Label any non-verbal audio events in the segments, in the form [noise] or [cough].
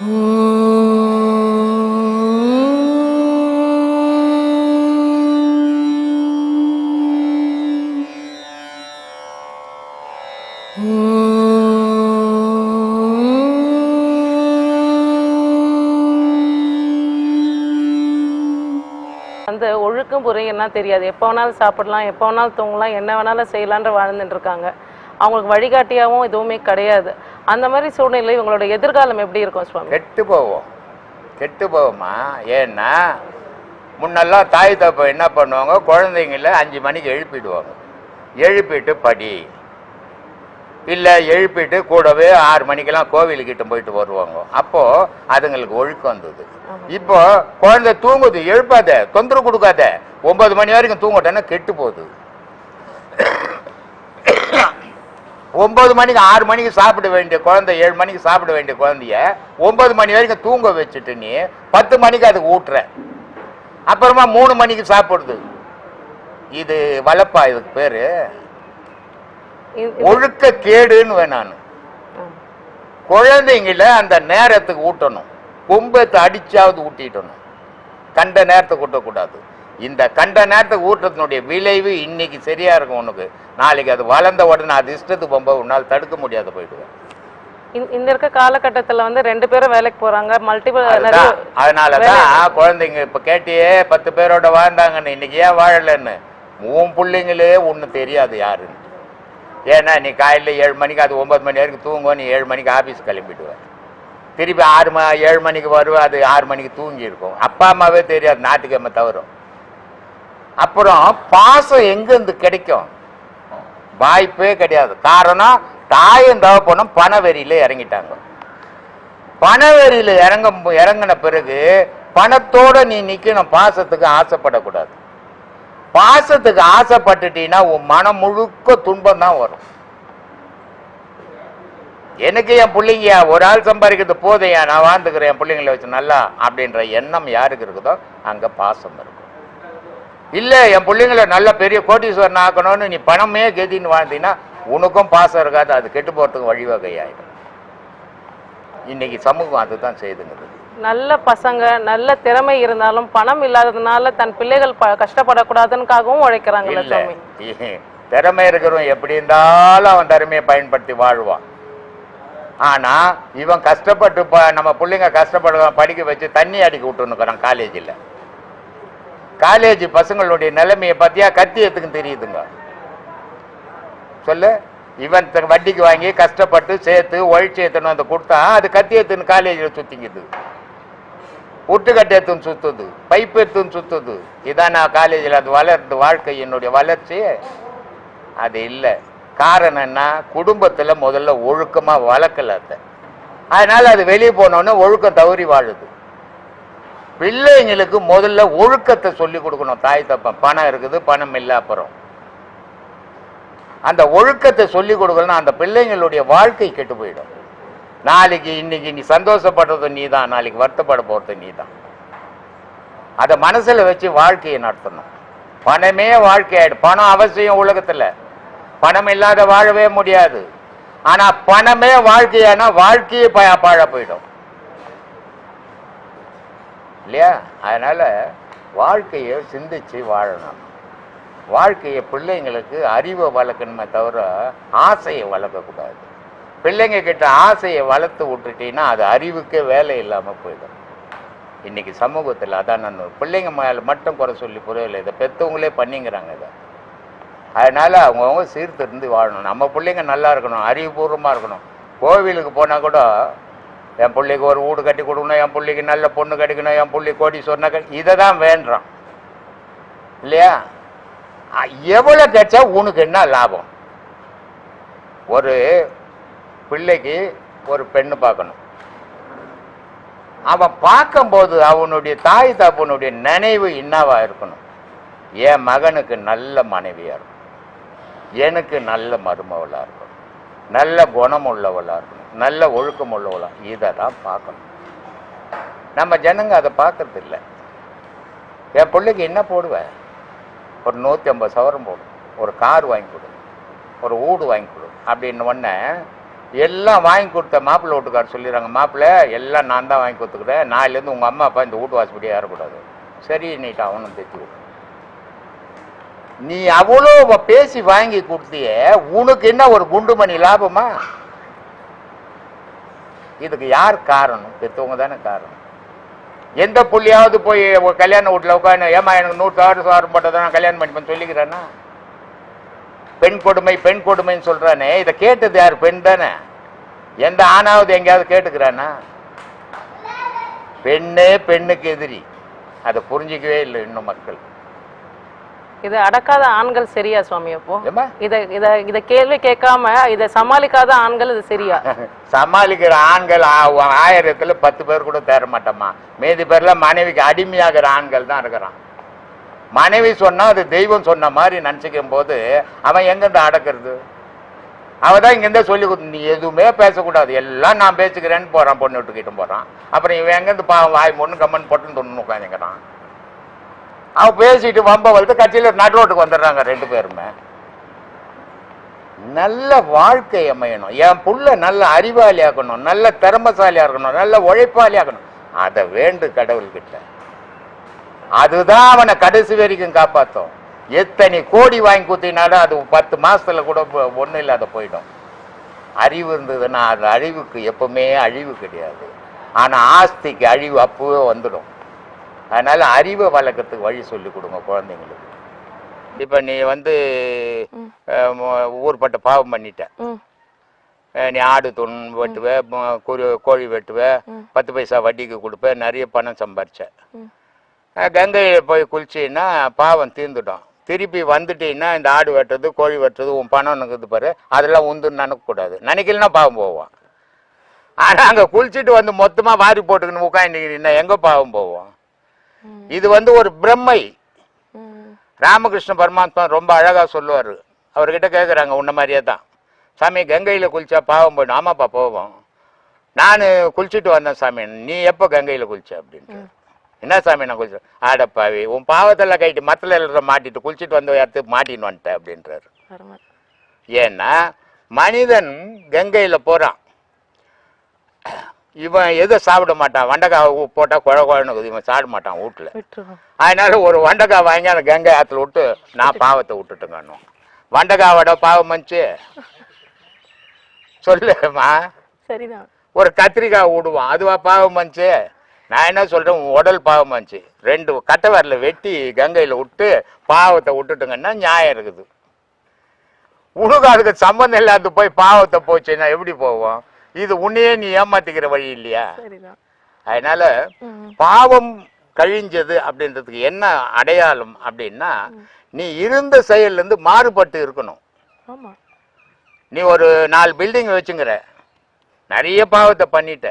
வந்து ஒழுக்கம் முறைன்னா தெரியாது. எப்போ வேணாலும் சாப்பிடலாம் எப்போ வேணாலும் தூங்கலாம் என்ன வேணாலும் செய்யலான்ற வாழ்ந்துட்டு இருக்காங்க. அவங்களுக்கு வழிகாட்டியாகவும் எதுவுமே கிடையாது. அந்த மாதிரி சூழ்நிலை இவங்களோட எதிர்காலம் எப்படி இருக்கும் சுவாமி? கெட்டு போவோம். கெட்டு போவோமா? ஏன்னா முன்னெல்லாம் தாய் தப்ப என்ன பண்ணுவாங்க? குழந்தைங்கள அஞ்சு மணிக்கு எழுப்பிடுவாங்க. எழுப்பிட்டு படி. இல்லை எழுப்பிட்டு கூடவே ஆறு மணிக்கெல்லாம் கோவிலுக்கிட்ட போயிட்டு வருவாங்க. அப்போ அதுங்களுக்கு ஒழுக்கம் வந்தது. இப்போ குழந்தை தூங்குது எழுப்பாத தொந்தரவு கொடுக்காத. ஒன்பது மணி வரைக்கும் தூங்கட்டேன்னா கெட்டு போகுது. ஒன்பது மணிக்கு ஆறு மணிக்கு சாப்பிட வேண்டிய குழந்தை ஏழு மணிக்கு சாப்பிட வேண்டிய குழந்தைய ஒன்பது மணி வரைக்கும் தூங்க வச்சுட்டு நீ பத்து மணிக்கு அதுக்கு ஊட்டுற. அப்புறமா மூணு மணிக்கு சாப்பிடுது இது வளப்பா இதுக்கு பேரு? ஒழுக்க கேடுன்னு நான். ஆமா. குழந்தைங்கள அந்த நேரத்துக்கு ஊட்டணும். கொம்பத்தை அடிச்சாவது ஊட்டிட்டணும். கண்ட நேரத்துக்கு ஊட்டக்கூடாது இந்த கண்ட நேரத்துக்கு ஊட்டத்தினுடைய விளைவு இன்னைக்கு சரியா இருக்கும் உனக்கு. நாளைக்கு அது வளர்ந்த உடனே அது இஷ்டத்துக்கு போகும்போது உன்னால் தடுக்க முடியாத போயிடுவேன். இந்த- இருக்க காலகட்டத்துல வந்து ரெண்டு பேரும் வேலைக்கு போறாங்க மல்டிபிள் அதுதான். அதனாலதான் குழந்தைங்க இப்ப கேட்டியே பத்து பேரோட வாழ்ந்தாங்கன்னு இன்னைக்கு ஏன் வாழலைன்னு? உன் பிள்ளைங்களே ஒண்ணு தெரியாது யாருன்னு. ஏன்னா நீ காலையில ஏழு மணிக்கு அது ஒன்பது மணி வரைக்கும் தூங்கும் நீ ஏழு மணிக்கு ஆபீஸ் கிளம்பிடுவ. திருப்பி ஆறு ம ஏழு மணிக்கு வருவ அது ஆறு மணிக்கு தூங்கி இருக்கும் அப்பா அம்மாவே தெரியாது ஞாயிற்றுக்கிழமை தவறும். அப்புறம் பாசம் எங்கேருந்து கிடைக்கும்? வாய்ப்பே கிடையாது. காரணம் தாயும் தகப்பனும் பணவெறியில இறங்கிட்டாங்க. பணவெறியில இறங்க இறங்கின பிறகு பணத்தோட நீ நிக்கணும். பாசத்துக்கு ஆசைப்படக்கூடாது. பாசத்துக்கு ஆசைப்பட்டுட்டீங்கன்னா உன் மனம் முழுக்க துன்பம் தான் வரும். எனக்கு என் பிள்ளைங்க ஒரு ஆள் சம்பாதிக்கிறது போதையா நான் வாழ்ந்துக்கிறேன் என் பிள்ளைங்களை வச்சு நல்லா அப்படின்ற எண்ணம் யாருக்கு இருக்குதோ அங்க பாசம் இருக்கும் இல்ல என் பிள்ளைங்கள நல்ல பெரிய கோட்டீஸ்வரன் ஆக்கணும்னு நீ பணமே கெதின்னு வாழ்ந்தீங்கன்னா உனக்கும் பாசம் இருக்காது. அது கெட்டு போறதுக்கு வழிவகையாயிடும் இன்னைக்கு சமூகம் அதுதான் செய்துங்கிறது நல்ல பசங்க நல்ல திறமை இருந்தாலும் பணம் இல்லாததுனால தன் பிள்ளைகள் கஷ்டப்படக்கூடாதுன்னுக்காகவும் சுவாமி [laughs] திறமை இருக்கிறவன் எப்படி இருந்தாலும் அவன் திறமையை பயன்படுத்தி வாழ்வான். ஆனா இவன் கஷ்டப்பட்டு நம்ம பிள்ளைங்க கஷ்டப்பட படிக்க வச்சு தண்ணி அடிக்க விட்டுருக்குறான் காலேஜில். காலேஜ் பசங்களுடைய நிலைமையை பார்த்தியா? கத்தி எத்துக்கும் தெரியுதுங்க. சொல்லு. இவன் வட்டிக்கு வாங்கி கஷ்டப்பட்டு சேர்த்து ஒழிச்சு ஏத்தணும் அந்த கொடுத்தா அது கத்தி எத்துன்னு காலேஜில் சுத்திங்குது ஒட்டுக்கட்டை எடுத்துன்னு சுத்துது. பைப் எத்துன்னு சுத்துது. இதான் நான் காலேஜில் அது வளர்ந்து வாழ்க்கை என்னுடைய வளர்ச்சி. அது இல்லை. காரணம் என்ன? குடும்பத்தில் முதல்ல ஒழுக்கமாக வளர்க்கல அதை அதனால அது வெளியே போனோன்னே ஒழுக்கம் தவறி வாழுது. பிள்ளைங்களுக்கு முதல்ல ஒழுக்கத்தை சொல்லி கொடுக்கணும். தாய் தப்பம். பணம் இருக்குது பணம் இல்லை அப்புறம். அந்த ஒழுக்கத்தை சொல்லி கொடுக்கலன்னா அந்த பிள்ளைங்களுடைய வாழ்க்கை கெட்டு போயிடும். நாளைக்கு இன்னைக்கு நீ சந்தோஷப்படுறது நீ தான் நாளைக்கு வருத்தப்பட போறது நீ தான் அதை மனசுல வச்சு வாழ்க்கையை நடத்தணும். பணமே வாழ்க்கையாயிடும் பணம் அவசியம் உலகத்துல. பணம் இல்லாத வாழவே முடியாது. ஆனா பணமே வாழ்க்கையானா வாழ்க்கையே ப பாழ போயிடும். இல்லையா? அதனால் வாழ்க்கையை சிந்திச்சு வாழணும். வாழ்க்கையை பிள்ளைங்களுக்கு அறிவை வளர்க்கணுமே தவிர ஆசையை வளர்க்கக்கூடாது. பிள்ளைங்க கிட்ட ஆசையை வளர்த்து விட்டுட்டீங்கன்னா அது அறிவுக்கே வேலை இல்லாமல் போயிடும். இன்றைக்கி சமூகத்தில் அதான் நான் பிள்ளைங்க மேலே மட்டும் குறை சொல்லி புரியல. இதை பெற்றவங்களே பண்ணிங்கிறாங்க இதை. அதனால் அவங்கவுங்க சீர்திருந்து வாழணும். நம்ம பிள்ளைங்க நல்லா இருக்கணும் அறிவுபூர்வமாக இருக்கணும். கோவிலுக்கு போனால் கூட என் பிள்ளைக்கு ஒரு வீடு கட்டி கொடுக்கணும் என் பிள்ளைக்கு நல்ல பொண்ணு கிடைக்கணும் என் பிள்ளை கோடி சொன்ன இதை தான் வேண்டுறான் இல்லையா எவ்வளோ கிடைச்சா உனக்கு என்ன லாபம்? ஒரு பிள்ளைக்கு ஒரு பெண்ணு பார்க்கணும். அவன் பார்க்கும்போது அவனுடைய தாய் தப்பனுடைய நினைவு என்னவா இருக்கணும்? என் மகனுக்கு நல்ல மனைவியாக இருக்கும் எனக்கு நல்ல மருமவளாக இருக்கும் நல்ல குணமுள்ளவளாக இருக்கும் நல்ல ஒழுக்கம் உள்ளவளா இதை தான் பார்க்கணும். நம்ம ஜனங்க அதை பார்க்கறது இல்லை என் பிள்ளைக்கு என்ன போடுவேன் ஒரு நூற்றி ஐம்பது சவரம் போடும் ஒரு கார் வாங்கி கொடு. ஒரு வீடு வாங்கி கொடு. அப்படின்னு ஒன்று எல்லாம் வாங்கி கொடுத்த மாப்பிள்ளை வீட்டுக்காரர் சொல்லிடுறாங்க மாப்பிள்ளை எல்லாம் நான் தான் வாங்கி கொடுத்துக்கிறேன். நாளிலேருந்து உங்கள் அம்மா அப்பா இந்த வீட்டு வாசப்படியே ஏறக்கூடாது. சரி நீட்டு அவனும் தைச்சி விடு. நீ அவ்வளோ பேசி வாங்கி கொடுத்தியே உனக்கு என்ன ஒரு குண்டுமணி லாபமா? இதுக்கு யார் காரணம்? பெற்றவங்க தானே காரணம். எந்த புள்ளியாவது போய் கல்யாண வீட்டில் உட்காந்து ஏமா எனக்கு நூற்று ஆறு சாரம் போட்டதை நான் கல்யாணம் பண்ணிப்பேன் சொல்லிக்கிறேன்னா? பெண் கொடுமை பெண் கொடுமைன்னு சொல்றானே. இதை கேட்டது யார்? பெண் தானே. எந்த ஆணாவது எங்கேயாவது கேட்டுக்கிறானா? பெண்ணே பெண்ணுக்கு எதிரி. அதை புரிஞ்சிக்கவே இல்லை இன்னும் மக்கள். இதை அடக்காத ஆண்கள் சரியா சுவாமி அப்போ? இதை இதை இதை கேள்வி கேட்காம இதை சமாளிக்காத ஆண்கள் இது சரியா? [laughs] சமாளிக்கிற ஆண்கள் ஆயிரத்துல பத்து பேர் கூட தேர மாட்டோமா மீதி பேர்ல மனைவிக்கு அடிமையாகிற ஆண்கள் தான் இருக்கிறான். மனைவி சொன்னா அது தெய்வம் சொன்ன மாதிரி நினச்சிக்கும் போது அவன் எங்கிருந்து அடக்கிறது? அவன் தான் இங்கேருந்து சொல்லி கொடுத்து நீ எதுவுமே பேசக்கூடாது. எல்லாம் நான் பேசுக்கிறேன்னு போறான் பொண்ணு விட்டுக்கிட்டு போறான். அப்புறம் இவன் எங்கேருந்து பாவம் வாய் பொண்ணு கம்மன் போட்டுன்னு தொண்ணு உட்காந்துக்கிறான் அவன் பேசிட்டு வம்ப வளர்த்து கட்சியில் நடுரோட்டுக்கு வந்துடுறாங்க ரெண்டு பேருமே. நல்ல வாழ்க்கை அமையணும். என் புள்ள நல்ல அறிவாளி ஆகணும். நல்ல திறமசாலியாக இருக்கணும் நல்ல உழைப்பாளி ஆகணும். அதை வேண்டு கடவுள்கிட்ட. அதுதான் அவனை கடைசி வரைக்கும் காப்பாத்தும். எத்தனை கோடி வாங்கி குத்தினாலும் அது பத்து மாசத்துல கூட ஒன்றும் இல்லாத போயிடும். அறிவு இருந்ததுன்னா அது அழிவுக்கு எப்பவுமே அழிவு கிடையாது. ஆனா ஆஸ்திக்கு அழிவு அப்பவே வந்துடும். அதனால அறிவை வளர்க்கறதுக்கு வழி சொல்லி கொடுங்க குழந்தைங்களுக்கு. இப்ப நீ வந்து ஊர்பட்ட பாவம் பண்ணிட்ட. நீ ஆடு துண் வெட்டுவ கோழி வெட்டுவ பத்து பைசா வட்டிக்கு கொடுப்ப நிறைய பணம் சம்பாரிச்ச. கங்கையில போய் குளிச்சின்னா பாவம் தீர்ந்துடும். திருப்பி வந்துட்டீங்கன்னா இந்த ஆடு வெட்டுறது கோழி வெட்டுறது உன் பணம் இருக்குது பாரு அதெல்லாம் உந்துன்னு நினைக்கக்கூடாது நினைக்கலன்னா பாவம் போவோம் ஆனா அங்க குளிச்சுட்டு வந்து மொத்தமா வாரி போட்டுக்கணும் உட்காந்துக்கிறீங்கன்னா எங்க பாவம் போவோம். இது வந்து ஒரு பிரம்மை. ராமகிருஷ்ண பரமாத்மா ரொம்ப அழகா சொல்லுவார். அவர்கிட்ட கேட்குறாங்க உன்ன மாதிரியே தான். சாமி கங்கையில் குளிச்சா பாவம் போயிடும். ஆமாப்பா போவோம். நான் குளிச்சுட்டு வந்தேன் சாமி. நீ எப்போ கங்கையில் குளிச்ச அப்படின்ட்டு. என்ன சாமி நான் குளிச்சேன் ஆடப்பாவி உன் பாவத்தெல்லாம் கைட்டு மத்தில் எழுத மாட்டிட்டு குளிச்சுட்டு வந்த இடத்துக்கு மாட்டின்னு வந்துட்டேன் அப்படின்றாரு. ஏன்னா மனிதன் கங்கையில் போகிறான் இவன் எதை சாப்பிட மாட்டான்? வெண்டைக்காய் போட்டால் குழ குழனுக்குது இவன் சாப்பிட மாட்டான் வீட்டில். அதனால ஒரு வண்டக்காய் வாங்கி அந்த கங்கை ஆத்துல விட்டு நான் பாவத்தை விட்டுட்டுங்கன்னு வண்டக்காவோட பாவம் மஞ்சு சொல்லுமா? சரிதான். ஒரு கத்திரிக்காய் விடுவான் அதுவா பாவம் மஞ்சு நான் என்ன சொல்றேன்? உன் உடல் பாவம் மஞ்சு ரெண்டு கட்டை வரல வெட்டி கங்கையில விட்டு பாவத்தை விட்டுட்டுங்கன்னா நியாயம் இருக்குது. உனக்கு அதுக்கு சம்மந்தம் இல்லாத போய் பாவத்தை போச்சுன்னா எப்படி போவோம்? இது உன்னையே நீ ஏமாத்திக்கிற வழி இல்லையா? அதனால பாவம் கழிஞ்சது அப்படின்றதுக்கு என்ன அடையாளம் அப்படின்னா நீ இருந்த செயல்ல இருந்து மாறுபட்டு இருக்கணும். நீ ஒரு நாலு பில்டிங் வச்சுங்கிற. நிறைய பாவத்தை பண்ணிட்ட.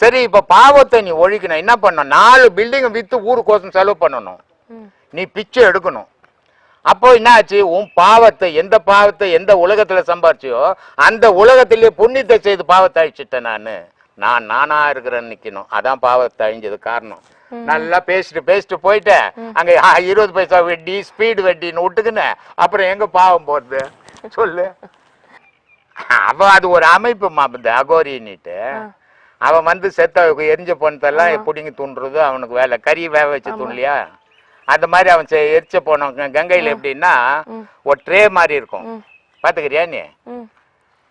சரி இப்ப பாவத்தை நீ ஒழிக்கணும். என்ன பண்ணணும்? நாலு பில்டிங்கை வித்து ஊருக்கோசம் செலவு பண்ணணும். நீ பிச்சை எடுக்கணும். அப்போ என்ன ஆச்சு உன் பாவத்தை எந்த பாவத்தை எந்த உலகத்துல சம்பாரிச்சியோ அந்த உலகத்திலேயே புண்ணியத்தை செய்து பாவத்தை அழிச்சிட்டேன் நான். நான் நானா இருக்கிறேன்னு நிக்கணும். அதான் பாவத்தை அழிஞ்சது காரணம். நல்லா பேசிட்டு பேசிட்டு போயிட்டேன். அங்க இருபது பைசா வெட்டி ஸ்பீடு வெட்டின்னு விட்டுக்கினேன். அப்புறம் எங்க பாவம் போறது? சொல்லு. அவ அது ஒரு அமைப்பு மாப்பிந்த அகோரின்னுட்டு. அவன் வந்து செத்த எரிஞ்ச பொண்ணத்தெல்லாம் பிடிங்கி துண்டுறது அவனுக்கு வேலை. கறி வேக வச்சு துண்லையா அந்த மாதிரி அவன் எரிச்ச போனவன் கங்கையில் எப்படின்னா. ஒரு ட்ரே மாதிரி இருக்கும். பார்த்துக்கிறியா நீ?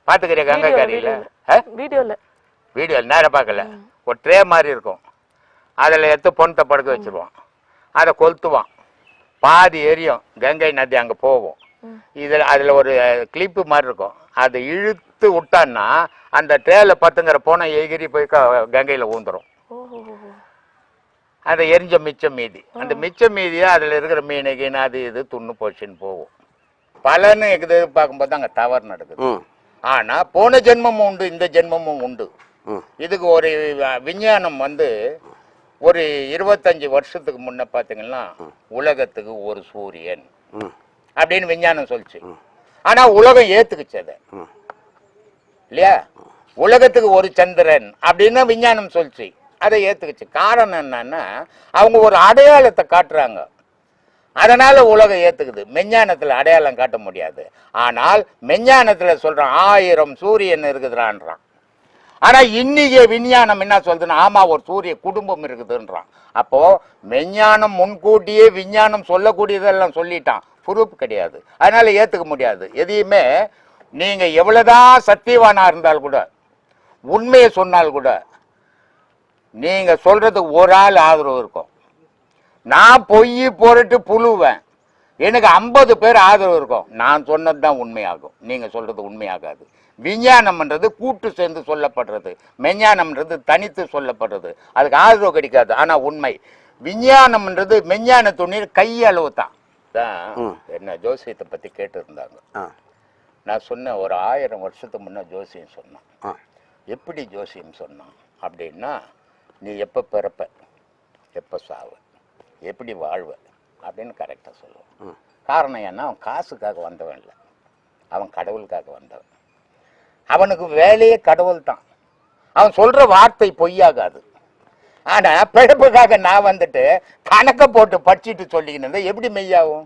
பார்த்துக்கிறியா கங்கை வீடியோல, கறியில் வீடியோல. வீடியோல. வீடியோ நேரம் பார்க்கல ஒரு ட்ரே மாதிரி இருக்கும். அதில் எடுத்து பொண்ணத்தை படுக்க வச்சிருவான் அதை கொளுத்துவான். பாதி எரியும். கங்கை நதி அங்கே போகும். ம். இதில் அதில் ஒரு கிளிப்பு மாதிரி இருக்கும். அதை இழுத்து விட்டான்னா அந்த ட்ரேல பத்துங்கிற போனை எகிரி போய் கங்கையில் ஊந்துரும். அதை எரிஞ்ச மிச்சம் மீதி. அந்த மிச்சம் மீதியை அதில் இருக்கிற மீன் கீன் அது இது துண்ணு போச்சுன்னு போகும். பலன்னு இது பார்க்கும்போது அங்கே தவறு நடக்குது. ம் ஆனா போன ஜென்மமும் உண்டு இந்த ஜென்மமும் உண்டு. இதுக்கு ஒரு விஞ்ஞானம் வந்து ஒரு இருபத்தஞ்சு வருஷத்துக்கு முன்ன பார்த்தீங்கன்னா உலகத்துக்கு ஒரு சூரியன். ம் அப்படின்னு விஞ்ஞானம் சொல்லுச்சு. ஆனா உலகம் அதை. ம் இல்லையா? உலகத்துக்கு ஒரு சந்திரன் அப்படின்னு விஞ்ஞானம் சொல்லுச்சு. அதை ஏற்றுக்கிச்சு காரணம் என்னன்னா அவங்க ஒரு அடையாளத்தை காட்டுறாங்க. அதனால உலகம் ஏற்றுக்குது மெஞ்ஞானத்தில் அடையாளம் காட்ட முடியாது. ஆனால் மெஞ்ஞானத்தில் சொல்கிறான் ஆயிரம் சூரியன் இருக்குதுறான்றான். ஆனால் இன்னைக்கு விஞ்ஞானம் என்ன சொல்றதுன்னா ஆமாம் ஒரு சூரிய குடும்பம் இருக்குதுன்றான். அப்போது மெஞ்ஞானம் முன்கூட்டியே விஞ்ஞானம் சொல்லக்கூடியதெல்லாம் சொல்லிட்டான். ப்ரூஃப் கிடையாது. அதனால் ஏற்றுக்க முடியாது. எதையுமே நீங்கள் எவ்வளோதான் சத்தியவானாக இருந்தால் கூட உண்மையை சொன்னால் கூட நீங்க சொல்றது ஒரு ஆள் ஆதரவு இருக்கும். நான் பொய் பொருட்டு புழுவேன். எனக்கு ஐம்பது பேர் ஆதரவு இருக்கும். நான் சொன்னது தான் உண்மையாகும். நீங்க சொல்றது உண்மையாகாது. விஞ்ஞானம்ன்றது கூட்டு சேர்ந்து சொல்லப்படுறது. மெஞ்ஞானம்ன்றது தனித்து சொல்லப்படுறது. அதுக்கு ஆதரவு கிடைக்காது. ஆனா உண்மை. விஞ்ஞானம்ன்றது மெஞ்ஞான துணிர் கையளவு தான். என்ன ஜோசியத்தை பத்தி கேட்டு இருந்தாங்க ஆ. நான் சொன்னேன் ஒரு ஆயிரம் வருஷத்துக்கு முன்னே ஜோசியம் சொன்னான். எப்படி ஜோசியம் சொன்னான் அப்படின்னா நீ எப்போ பிறப்ப? எப்போ சாவ? எப்படி வாழ்வ? அப்படின்னு கரெக்டாக சொல்லுவான். காரணம் என்ன? அவன் காசுக்காக வந்தவன் இல்லை. அவன் கடவுளுக்காக வந்தவன். அவனுக்கு வேலையே கடவுள் தான் அவன் சொல்ற வார்த்தை பொய்யாகாது. ஆனா பிழப்புக்காக நான் வந்துட்டு கணக்கை போட்டு படிச்சுட்டு சொல்லிக்கிட்டு இருந்தா எப்படி மெய்யாகும்?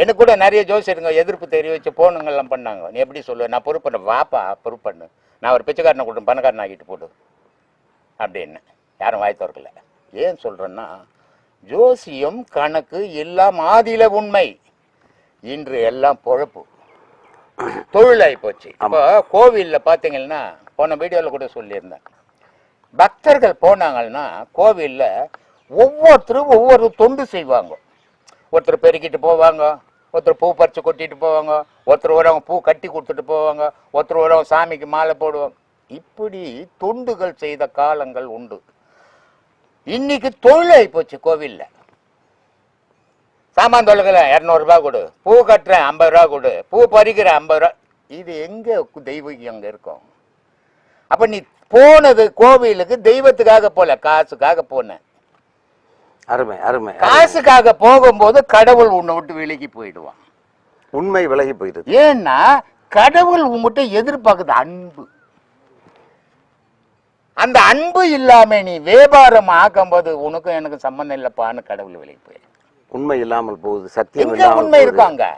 எனக்கு கூட நிறைய ஜோசியருங்க எதிர்ப்பு தெரிவிச்சு போனுங்கெல்லாம் பண்ணாங்க. நீ எப்படி சொல்லுவ? நான் பொறுப்பண்ண. வாப்பா பொறுப்பண்ணு. நான் ஒரு பிச்சைக்காரனை கூட பணக்காரன் ஆகிட்டு போடு. அப்படின்னு. யாரும் வாய் திறக்கல. ஏன் சொல்றேன்னா ஜோசியம் கணக்கு எல்லாம் ஆதியில உண்மை. இன்று எல்லாம் பொழப்பு. தொழிலாகி போச்சு. இப்போ கோவில்ல பாத்தீங்கன்னா போன வீடியோவில் கூட சொல்லியிருந்தேன். பக்தர்கள் போனாங்கன்னா கோவில்ல ஒவ்வொருத்தரும் ஒவ்வொரு தொண்டு செய்வாங்க. ஒருத்தர் பெருக்கிட்டு போவாங்க ஒருத்தர் பூ பறிச்சு கொட்டிட்டு போவாங்க ஒருத்தர் வரவங்க பூ கட்டி கொடுத்துட்டு போவாங்க ஒருத்தர் வரவங்க சாமிக்கு மாலை போடுவாங்க. இப்படி தொண்டுகள் செய்த காலங்கள் உண்டு. இன்னைக்கு தொழிலாகி போச்சு கோவில்ல. சாமான் தொழுகல இரநூறுபா கொடு. பூ கட்டுறேன் ஐம்பது ரூபா கொடு. பூ பறிக்கிறேன் ஐம்பது ரூபா இது எங்க தெய்வம் அங்க இருக்கும்? அப்ப நீ போனது கோவிலுக்கு தெய்வத்துக்காக போல காசுக்காக போன. அருமை அருமை காசுக்காக போகும்போது கடவுள் உன்னை விட்டு விலகி போயிடுவான். உண்மை விலகி போயிடுது. ஏன்னா கடவுள் உங்ககிட்ட எதிர்பார்க்குது அன்பு. அந்த அன்பு இல்லாம நீ வியாபாரம் ஆக்கும்போது உனக்கும் எனக்கு சம்பந்தம் இல்லப்பான்னு கடவுள் விலகி போயிடும் உண்மை இல்லாமல் போகுது சத்தியம் உண்மை. இருக்காங்க.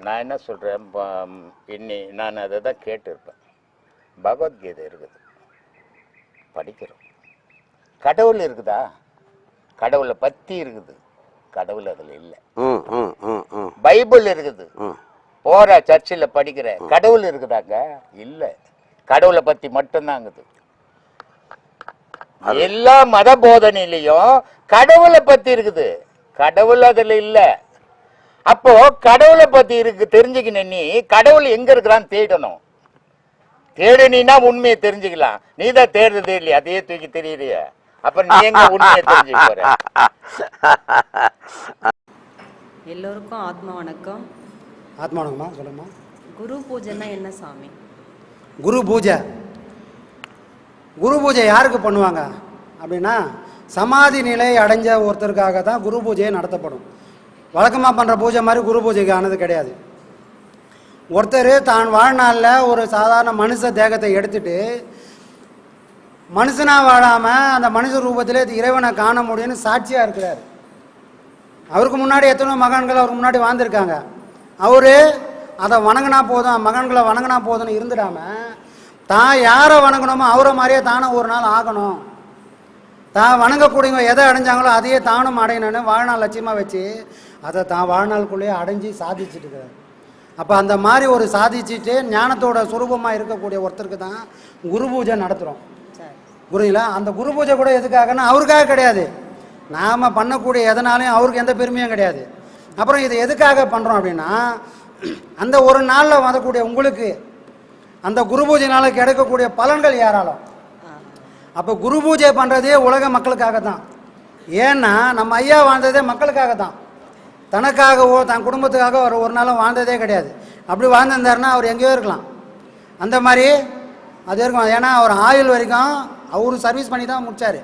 நான் என்ன சொல்றேன் ப- இன்னி நான் அதை தான் கேட்டிருப்பேன். பகவத்கீதை இருக்குது. படிக்கிறோம். கடவுள் இருக்குதா? கடவுளை பத்தி இருக்குது. கடவுள் அதுல இல்லை. ம் ம் ம் ம். பைபிள் இருக்குது. போற சர்ச்சில் படிக்கிற கடவுள் இருக்குதாங்க? இல்ல. கடவுளை பத்தி மட்டும்தான் இருக்குது. எல்லா மத போதனையிலையும் கடவுளை பத்தி இருக்குது. கடவுள் அதுல இல்ல. அப்போ கடவுளை பத்தி இருக்கு தெரிஞ்சுக்கணும் நீ கடவுள் எங்க இருக்கிறான்னு தேடணும். தேடுனா உண்மையை தெரிஞ்சுக்கலாம். நீ தான் தேடுறதே இல்லையா அதையே தூக்கி தெரியலைய அப்புறம் நீ எங்க உண்மையை தெரிஞ்சுக்க போற? எல்லோருக்கும் ஆத்மா வணக்கம். ஆத்மானங்கம்மா சொல்லுங்கம்மா. குரு பூஜைன்னா என்ன சாமி? குரு பூஜை. குரு பூஜை யாருக்கு பண்ணுவாங்க? அப்படின்னா சமாதி நிலை அடைஞ்ச ஒருத்தருக்காக தான் குரு பூஜையை நடத்தப்படும். வழக்கமாக பண்ணுற பூஜை மாதிரி குரு பூஜைக்கு ஆனது கிடையாது. ஒருத்தர் தான் வாழ்நாளில் ஒரு சாதாரண மனுஷ தேகத்தை எடுத்துட்டு மனுஷனாக வாழாமல் அந்த மனுஷ ரூபத்திலே இறைவனை காண முடியும்னு சாட்சியாக இருக்கிறார். அவருக்கு முன்னாடி எத்தனையோ மகன்கள் அவருக்கு முன்னாடி வாழ்ந்திருக்காங்க. அவரு அதை வணங்கினா போதும் மகன்களை வணங்கினா போதும்னு இருந்துடாமல் தான் யாரை வணங்கணுமோ அவரை மாதிரியே தானும் ஒரு நாள் ஆகணும். தான் வணங்கக்கூடியவங்க எதை அடைஞ்சாங்களோ அதையே தானும் அடையணும்னு வாழ்நாள் லட்சியமாக வச்சு அதை தான் வாழ்நாளுக்குள்ளேயே அடைஞ்சு சாதிச்சுட்டு இருக்கிறார் அப்போ அந்த மாதிரி ஒரு சாதிச்சுட்டு ஞானத்தோட சுரூபமாக இருக்கக்கூடிய ஒருத்தருக்கு தான் குரு பூஜை நடத்துகிறோம் புரியுங்களா அந்த குரு பூஜை கூட எதுக்காகன்னா அவருக்காக கிடையாது. நாம் பண்ணக்கூடிய எதனாலையும் அவருக்கு எந்த பெருமையும் கிடையாது. அப்புறம் இது எதுக்காக பண்ணுறோம் அப்படின்னா அந்த ஒரு நாளில் வரக்கூடிய உங்களுக்கு அந்த குரு பூஜைனால் கிடைக்கக்கூடிய பலன்கள் ஏராளம். அப்போ குரு பூஜை பண்ணுறதே உலக மக்களுக்காக தான் ஏன்னா நம்ம ஐயா வாழ்ந்ததே மக்களுக்காக தான் தனக்காகவோ தன் குடும்பத்துக்காக அவர் ஒரு நாளும் வாழ்ந்ததே கிடையாது. அப்படி வாழ்ந்திருந்தாருன்னா அவர் எங்கேயோ இருக்கலாம். அந்த மாதிரி அது இருக்கும். ஏன்னா அவர் ஆயுள் வரைக்கும் அவர் சர்வீஸ் பண்ணி தான் முடிச்சார்.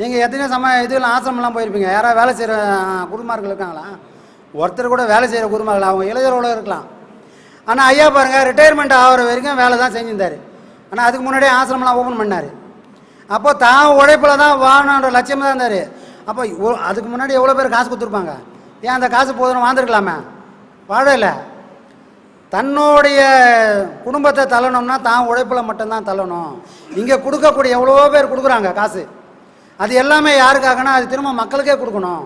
நீங்கள் எத்தனையோ சம இதெல்லாம் ஆசிரமெல்லாம் போயிருப்பீங்க. யாராவது வேலை செய்கிற குருமார்கள் இருக்காங்களா? ஒருத்தர் கூட வேலை செய்கிற குருமார்கள் அவங்க இளைஞரோட இருக்கலாம். ஆனால் ஐயா பாருங்கள் ரிட்டையர்மெண்ட் ஆகிற வரைக்கும் வேலை தான் செஞ்சிருந்தார். ஆனால் அதுக்கு முன்னாடியே ஆசிரமெலாம் ஓப்பன் பண்ணார். அப்போ தான் உழைப்பில் தான் வாழணுன்ற லட்சியமாக தான் இருந்தார். அப்போ அதுக்கு முன்னாடி எவ்வளோ பேர் காசு கொடுத்துருப்பாங்க? ஏன் அந்த காசு போதும் வாழ்ந்துருக்கலாமே? வாழலை. தன்னுடைய குடும்பத்தை தள்ளணும்னா தான் உழைப்பில் மட்டும்தான் தள்ளணும். இங்கே கொடுக்கக்கூடிய எவ்வளோ பேர் கொடுக்குறாங்க காசு. அது எல்லாமே யாருக்காகனா அது திரும்ப மக்களுக்கே கொடுக்கணும்.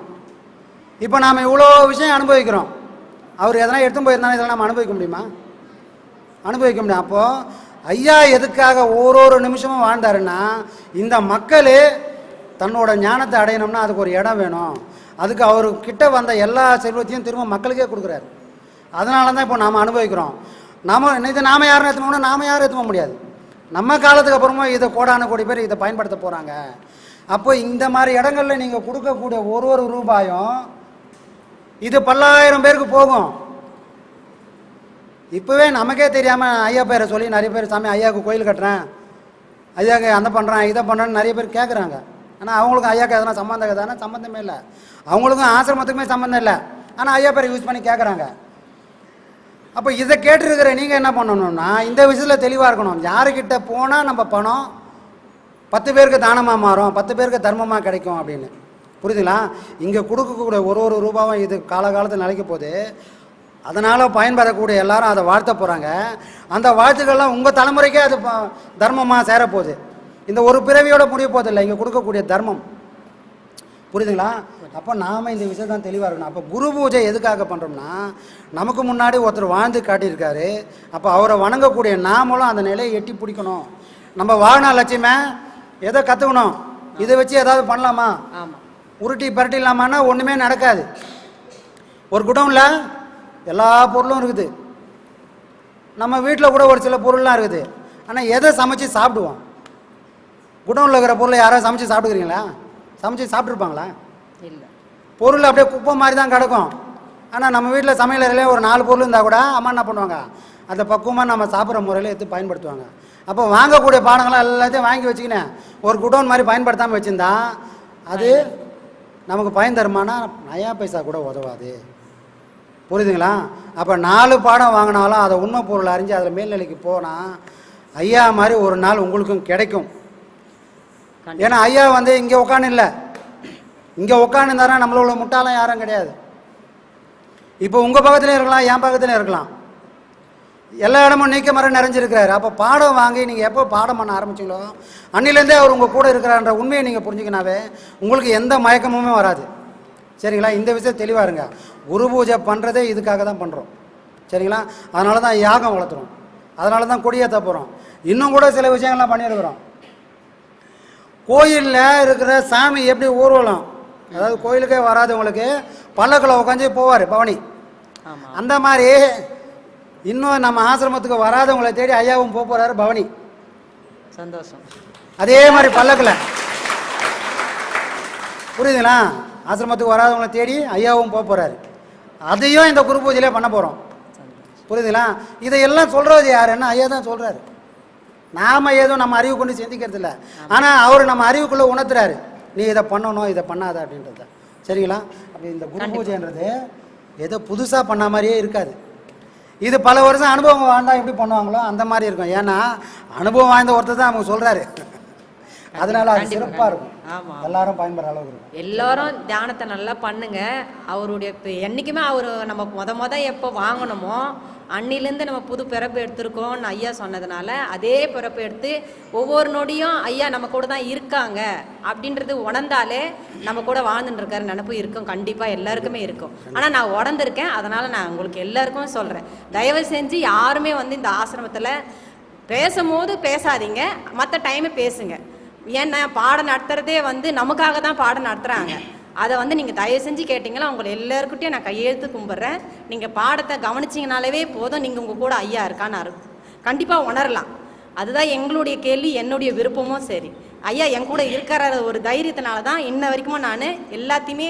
இப்போ நாம் இவ்வளோ விஷயம் அனுபவிக்கிறோம். அவர் எதனா எடுத்து போயிருந்தாலும் இதெல்லாம் நம்ம அனுபவிக்க முடியுமா? அனுபவிக்க முடியும். அப்போது ஐயா எதுக்காக ஒரு ஒரு நிமிஷமும் வாழ்ந்தாருன்னா இந்த மக்கள் தன்னோட ஞானத்தை அடையணும்னா அதுக்கு ஒரு இடம் வேணும். அதுக்கு அவர் கிட்ட வந்த எல்லா செல்வத்தையும் திரும்ப மக்களுக்கே கொடுக்குறாரு. அதனால தான் இப்போ நாம் அனுபவிக்கிறோம். நாம இதை நாம யாரும் ஏற்றுமோனா நாம யாரும் எடுத்துக்க முடியாது. நம்ம காலத்துக்கு அப்புறமா இதை கோடான கோடி பேர் இதை பயன்படுத்த போகிறாங்க அப்போ இந்த மாதிரி இடங்களில் நீங்கள் கொடுக்கக்கூடிய ஒரு ஒரு ரூபாயும் இது பல்லாயிரம் பேருக்கு போகும். இப்போவே நமக்கே தெரியாமல் ஐயா பேரை சொல்லி நிறைய பேர் சாமி ஐயாவுக்கு கோயில் கட்டுறேன். ஐயாவுக்கு அந்த பண்ணுறேன் இதை பண்ணுறேன்னு நிறைய பேர் கேட்குறாங்க ஆனால் அவங்களுக்கும் ஐயாவுக்கு எதனா சம்மந்தம் இருக்குதானா சம்மந்தமே இல்லை. அவங்களுக்கும் ஆசிரமத்துக்குமே சம்மந்தம் இல்லை. ஆனால் ஐயா பேரை யூஸ் பண்ணி கேட்குறாங்க அப்போ இதை கேட்டிருக்கிற நீங்கள் என்ன பண்ணணும்னா இந்த விஷயத்தில் தெளிவாக இருக்கணும். யாருக்கிட்ட போனால் நம்ம பணம் பத்து பேருக்கு தானமாக மாறும் பத்து பேருக்கு தர்மமாக கிடைக்கும் அப்படின்னு. புரியுதுங்களா? இங்கே கொடுக்கக்கூடிய ஒரு ஒரு ரூபாவும் இது காலகாலத்தில் நிலைக்க போகுது. அதனால் பயன்பெறக்கூடிய எல்லாரும் அதை வாழ்த்த போகிறாங்க அந்த வாழ்த்துக்கள்லாம் உங்கள் தலைமுறைக்கே அது ப- தர்மமாக சேரப்போகுது. இந்த ஒரு பிறவியோட முடிய போதில்லை இங்கே கொடுக்கக்கூடிய தர்மம். புரியுதுங்களா? அப்போ நாம் இந்த விஷயம் தான் தெளிவாக இருக்கணும். அப்போ குரு பூஜை எதுக்காக பண்ணுறோம்னா நமக்கு முன்னாடி ஒருத்தர் வாழ்ந்து காட்டியிருக்காரு. அப்போ அவரை வணங்கக்கூடிய நாமளும் அந்த நிலையை எட்டி பிடிக்கணும். நம்ம வாழ்நாள் லட்சியமே எதை கற்றுக்கணும் இதை வச்சு ஏதாவது பண்ணலாமா? ஆமாம் உருட்டி பரட்டிடலாமான்னா ஒன்றுமே நடக்காது. ஒரு குடோனில் எல்லா பொருளும் இருக்குது. நம்ம வீட்டில் கூட ஒரு சில பொருள்லாம் இருக்குது. ஆனால் எதை சமைச்சு சாப்பிடுவோம்? குடோனில் இருக்கிற பொருளை யாராவது சமைச்சு சாப்பிட்டுக்கிறீங்களா? சமைச்சு சாப்பிட்ருப்பாங்களா இல்லை. பொருள் அப்படியே குப்பை மாதிரி தான் கிடக்கும். ஆனால் நம்ம வீட்டில் சமையலறையிலே ஒரு நாலு பொருள் இருந்தால் கூட அம்மா என்ன பண்ணுவாங்க? அந்த பக்குவமாக நம்ம சாப்பிட்ற முறையில் எடுத்து பயன்படுத்துவாங்க. அப்போ வாங்கக்கூடிய பானங்களை எல்லாத்தையும் வாங்கி வச்சுக்கினேன். ஒரு குடோன் மாதிரி பயன்படுத்தாமல் வச்சுருந்தா அது நமக்கு பயன் தருமானா நயா பைசா கூட உதவாது. புரியுதுங்களா? அப்போ நாலு பாடம் வாங்கினாலும் அதை உண்மை பொருள் அறிஞ்சு அதில் மேல்நிலைக்கு போனால் ஐயா மாதிரி ஒரு நாள் உங்களுக்கும் கிடைக்கும். ஏன்னா ஐயா வந்து இங்கே உட்காந்து இல்லை இங்கே உட்காந்துருந்தாரா நம்மளோட முட்டாளம் யாரும் கிடையாது. இப்போ உங்கள் பக்கத்துலேயும் இருக்கலாம் என் பக்கத்துலேயும் இருக்கலாம். எல்லா இடமும் நீக்க மரம் நிறைஞ்சிருக்கிறாரு. அப்போ பாடம் வாங்கி நீங்கள் எப்போ பாடம் பண்ண ஆரம்பிச்சீங்களோ அன்னிலேருந்தே அவர் உங்கள் கூட இருக்கிறான்ற உண்மையை நீங்கள் புரிஞ்சுக்கினாவே உங்களுக்கு எந்த மயக்கமுமே வராது. சரிங்களா? இந்த விஷயம் தெளிவாக இருங்க. குரு பூஜை பண்ணுறதே இதுக்காக தான் பண்ணுறோம் சரிங்களா? அதனால தான் யாகம் வளர்த்துறோம். அதனால தான் கொடியேற்ற போகிறோம் இன்னும் கூட சில விஷயங்கள்லாம் பண்ணியிருக்கிறோம். கோயிலில் இருக்கிற சாமி எப்படி ஊர்வலம்? அதாவது கோயிலுக்கே வராதவங்களுக்கு பல்லக்கில் உட்காந்து போவார் பவனி. ஆமாம் அந்த மாதிரி இன்னும் நம்ம ஆசிரமத்துக்கு வராதவங்களை தேடி ஐயாவும் போக போகிறாரு பவனி. சந்தோஷம். அதே மாதிரி பல்லக்கில். புரியுதுங்களா? ஆசிரமத்துக்கு வராதவங்களை தேடி ஐயாவும் போக போகிறாரு அதையும் இந்த குரு பூஜையிலே பண்ண போகிறோம் புரியுதுங்களா? இதையெல்லாம் சொல்கிறது யாருன்னா ஐயா தான் சொல்கிறாரு நாம ஏதோ நம்ம அறிவு கொண்டு சிந்திக்கிறது இல்லை. ஆனால் அவர் நம்ம அறிவுக்குள்ளே உணர்த்துறாரு. நீ இதை பண்ணணும் இதை பண்ணாத அப்படின்றத. சரிங்களா? அப்போ இந்த குரு பூஜைன்றது ஏதோ புதுசாக பண்ண மாதிரியே இருக்காது. இது பல வருஷம் அனுபவம் வாழ்ந்தால் எப்படி பண்ணுவாங்களோ அந்த மாதிரி இருக்கும். ஏன்னா அனுபவம் வாய்ந்த ஒருத்தர் தான் அவங்க சொல்கிறாரு அதனால அது சிறப்பாக இருக்கும். ஆமா. எல்லாரும் பயன்பெற அளவுக்கு இருக்கும். எல்லாரும் தியானத்தை நல்லா பண்ணுங்க. அவருடைய என்னைக்குமே அவர் நம்ம முத முத எப்போ வாங்கணுமோ அன்னிலேருந்து நம்ம புது பிறப்பு எடுத்திருக்கோம்னு ஐயா சொன்னதுனால அதே பிறப்பு எடுத்து ஒவ்வொரு நொடியும் ஐயா நம்ம கூட தான் இருக்காங்க அப்படின்றது உணர்ந்தாலே நம்ம கூட வாழ்ந்துட்டு இருக்காரு நினப்பு இருக்கும். கண்டிப்பாக எல்லாருக்குமே இருக்கும். ஆனால் நான் உடந்திருக்கேன். அதனால் நான் உங்களுக்கு எல்லாருக்கும் சொல்கிறேன் தயவு செஞ்சு யாருமே வந்து இந்த ஆசிரமத்தில் பேசும்போது பேசாதீங்க. மற்ற டைமை பேசுங்க. ஏன்னா பாடம் நடத்துறதே வந்து நமக்காக தான் பாடம் நடத்துகிறாங்க அதை வந்து நீங்கள் தயவு செஞ்சு கேட்டிங்களா உங்களை எல்லாருக்கிட்டையும் நான் கையெழுத்து கும்பிட்றேன். நீங்கள் பாடத்தை கவனிச்சிங்கனாலே போதும். நீங்கள் உங்கள் கூட ஐயா இருக்கான்னு அரு கண்டிப்பாக உணரலாம். அதுதான் எங்களுடைய கேள்வி என்னுடைய விருப்பமும் சரி. ஐயா என் கூட இருக்கிற ஒரு தைரியத்தினால தான் இன்ன வரைக்கும் நான் எல்லாத்தையுமே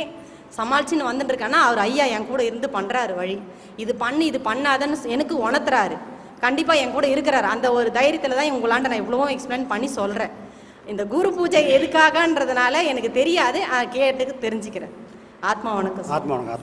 சமாளிச்சுன்னு வந்துட்டு இருக்கேன்னா அவர் ஐயா என் கூட இருந்து பண்ணுறாரு வழி. இது பண்ணு இது பண்ணாதன்னு எனக்கு உணர்த்துறாரு. கண்டிப்பாக என் கூட இருக்கிறாரு. அந்த ஒரு தைரியத்தில் தான் உங்களாண்ட நான் இவ்வளவும் எக்ஸ்பிளைன் பண்ணி சொல்கிறேன் இந்த குரு பூஜை எதுக்காகன்றதுனால எனக்கு தெரியாது. கேட்டுக்கு தெரிஞ்சுக்கிறேன். ஆத்மா வணக்கம் ஆத்மா வணக்கம்